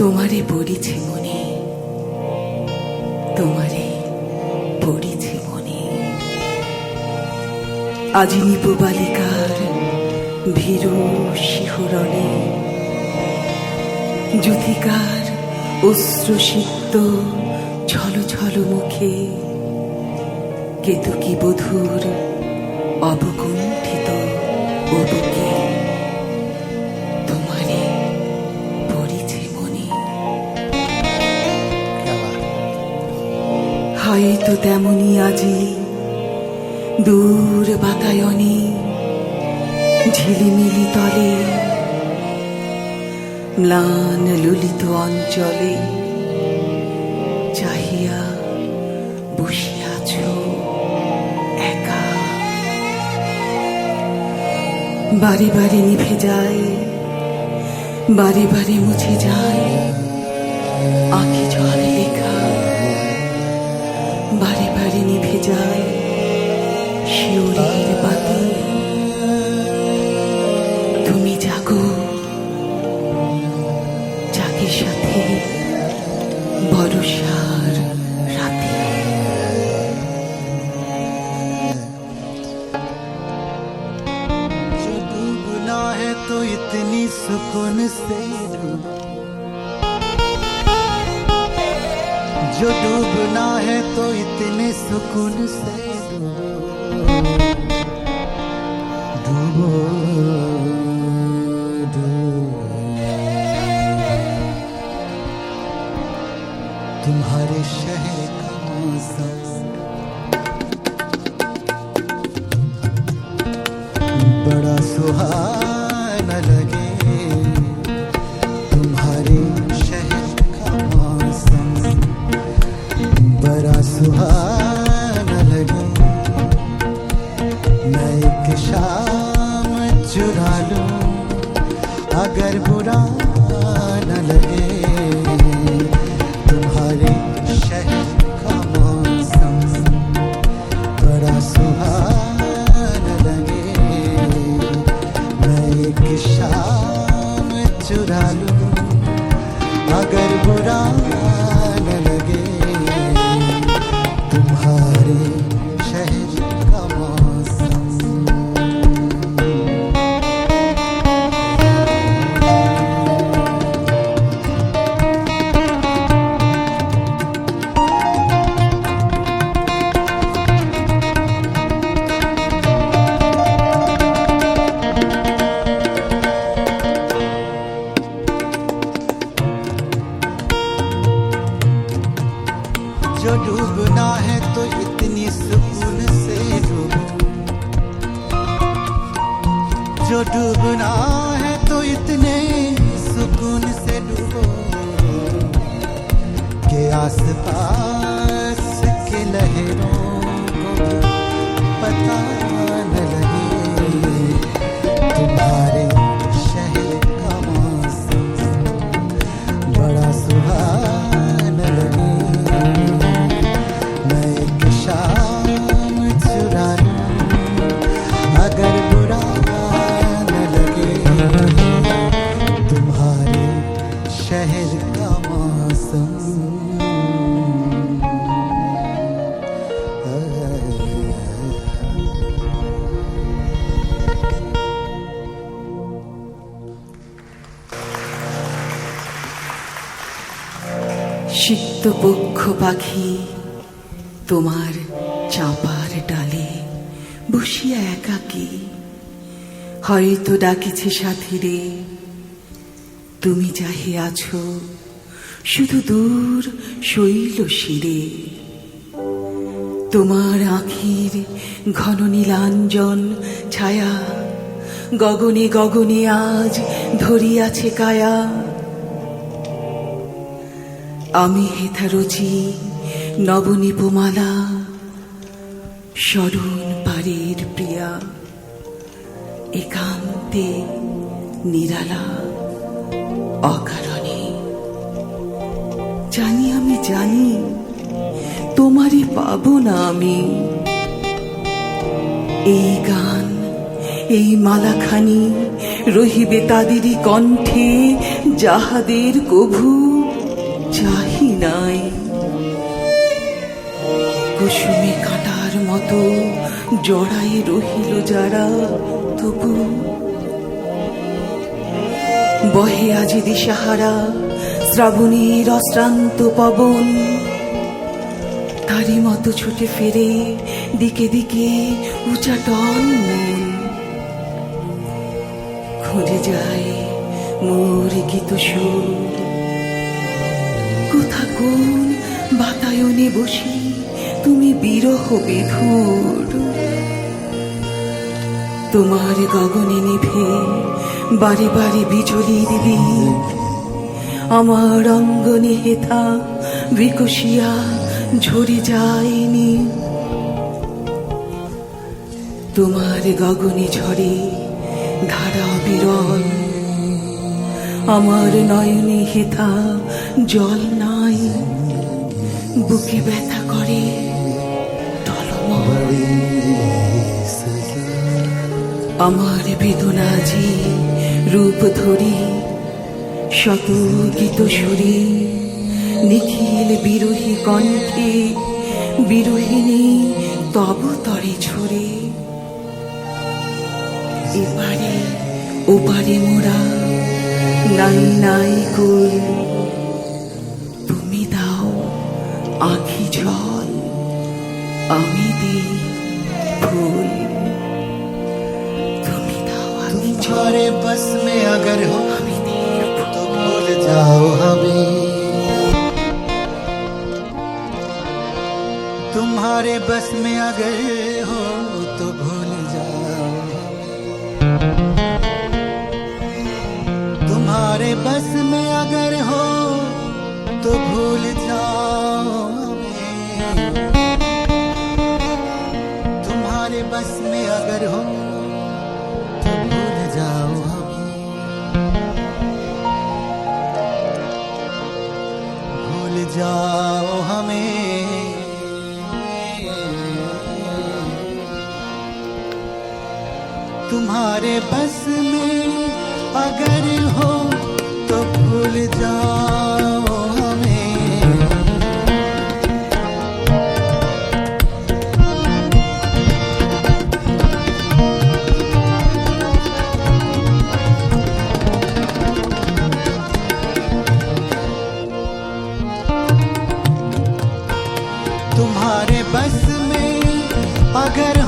তোমারে পড়েছে মনে। তোমারে পড়েছে মনে। আজি নিপবালিকার ভীরু শিহরণে। জ্যোতিকার অশ্রুসিক্ত ছল ছল মুখে। কেতুকি বধুর অবকুণ্ঠিত বুকে তেমনি আজি দূর বাতায়নে, ঝিলিমিলি তলে, ম্লান ললিত অঞ্চলে চাহিয়া বসিয়াছ একা। বারে বারে নিভে যায় বারে বারে মুছে যায়, আঁখি জল লেখা। বারে বারে নিভে যায় শিওরের বাতি তুমি জাগো জাগের সাথে বরসার রাতে जो डूबना है तो इतनी सुकून से जो डूबना है तो इतने सुकून से डूबो तुम्हारे शहर का मौसम। बड़ा सुहाना इतने सुकून से डूबो के आस पास के लहरों को সিক্ত পাখি তোমার চাপার ডালে বসিয়া একাকী। হয়তো ডাকিছে সাথীরে তুমি যাহে আছো শুধু দূর শৈল শিরে। তোমার আখির ঘন নীলাঞ্জন ছায়া, গগনে গগনে আজ ধরিয়াছে কায়া। আমি হেথা রচি নবনীপমালা, স্মরণ পারের প্রিয়া, একান্তে নিরালা, অকারণে জানি, আমি জানি, তোমারই পাবো না আমি। এই গান, এই মালাখানি রহিবে তাদেরই কণ্ঠে, যাহাদের কভু চাহি নাই। কুসুমে কাটার মতো জড়াই রহিল যারা, তবু বহে আজি দিশাহারা শ্রাবণীর অশ্রান্ত পবন। তারই মতো ছুটে ফেরে দিকে দিকে উচাটন মন। খুঁজে যায় মোর গীত সুর। কোথা কোন বাতায়নে বসি তুমি বিরহ বিধুর। তোমার গগনে নিভে বাড়ি বাড়ি বিজলি দিবি আমার অঙ্গনে হেথা বিকশিয়া ঝরে যায়নি। তোমার গগনে ঝরে ধারা বিরল। আমার নয়নে হেথা জল নাই। বুকে ব্যথা করে আমার বেদনাজি রূপ ধরি শত গীত সুরে নিখিল বিরোহী কণ্ঠে বিরোহিণী তব তরে ছড়ে এপারে ওপারে মোরা নাই নাই কুল তুমি দাও আখি জল আমি দিই ফুল তুমি দাও আখি জল तुम्हारे बस में अगर हो আমি দিই ফুল तो जाओ हमें। तुम्हारे बस में अगर हो जाओ हमें। तुम्हारे बस में अगर तुम्हारे बस में अगर